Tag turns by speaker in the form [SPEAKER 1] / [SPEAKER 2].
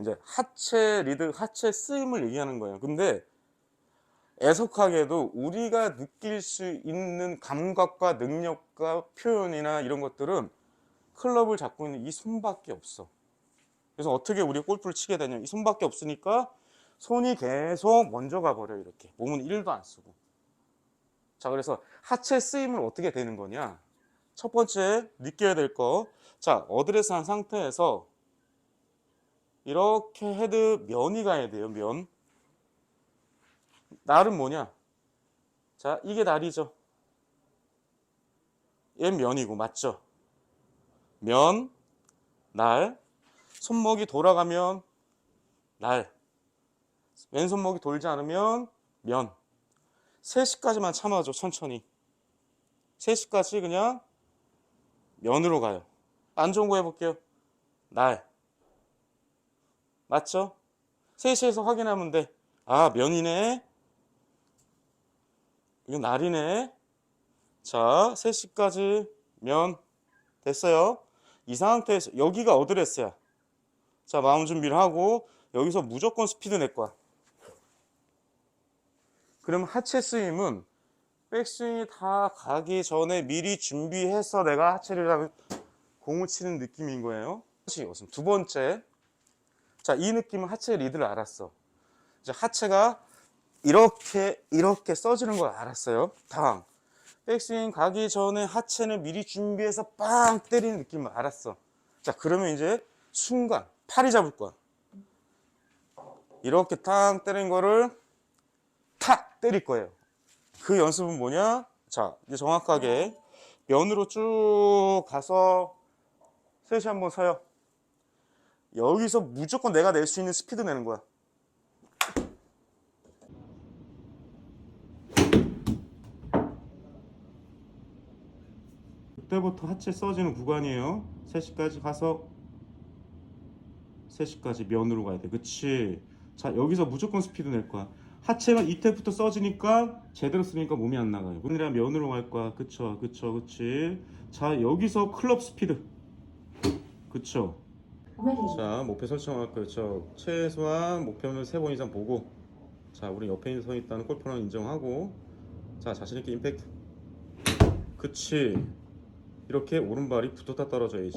[SPEAKER 1] 이제 하체 리드, 하체 쓰임을 얘기하는 거예요. 근데 애석하게도 우리가 느낄 수 있는 감각과 능력과 표현이나 이런 것들은 클럽을 잡고 있는 이 손밖에 없어. 그래서 어떻게 우리 골프를 치게 되냐. 이 손밖에 없으니까 손이 계속 먼저 가버려, 이렇게. 몸은 1도 안 쓰고. 자, 그래서 하체 쓰임은 어떻게 되는 거냐. 첫 번째, 느껴야 될 거. 자, 어드레스 한 상태에서 이렇게 헤드 면이 가야 돼요, 면. 날은 뭐냐? 자, 이게 날이죠. 얘 면이고, 맞죠? 면, 날. 손목이 돌아가면 날. 왼손목이 돌지 않으면 면. 3시까지만 참아줘, 천천히. 3시까지 그냥 면으로 가요. 안 좋은 거 해볼게요. 날. 맞죠? 3시에서 확인하면 돼. 아, 면이네. 이거 날이네. 자, 3시까지 면 됐어요. 이 상태에서 여기가 어드레스야. 자, 마음 준비를 하고 여기서 무조건 스피드 낼 거야. 그럼 하체 스윙은 백스윙이 다 가기 전에 미리 준비해서 내가 하체를 공을 치는 느낌인 거예요. 두 번째. 자, 이 느낌은 하체 리드를 알았어. 이제 하체가 이렇게 이렇게 써지는 걸 알았어요. 당. 백스윙 가기 전에 하체는 미리 준비해서 빵 때리는 느낌을 알았어. 자, 그러면 이제 순간 팔이 잡을 거야. 이렇게 탕 때린 거를 탁 때릴 거예요. 그 연습은 뭐냐? 자, 이제 정확하게 면으로 쭉 가서 셋이 한번 서요. 여기서 무조건 내가 낼 수 있는 스피드 내는 거야. 그때부터 하체 써지는 구간이에요. 3시까지 가서 3시까지 면으로 가야 돼. 그치? 자, 여기서 무조건 스피드 낼 거야. 하체가 이때부터 써지니까 제대로 쓰니까 몸이 안 나가요. 오늘이랑 면으로 갈 거야. 그쵸? 그쵸? 그치? 자, 여기서 클럽 스피드. 그쵸? 자, 목표 설정할 거예요. 저 최소한 목표는 3번 이상 보고 자, 우리 옆에 서 있다는 골프는 인정하고 자, 자신 있게 임팩트. 그치? 이렇게 오른발이 붙었다 떨어져야지.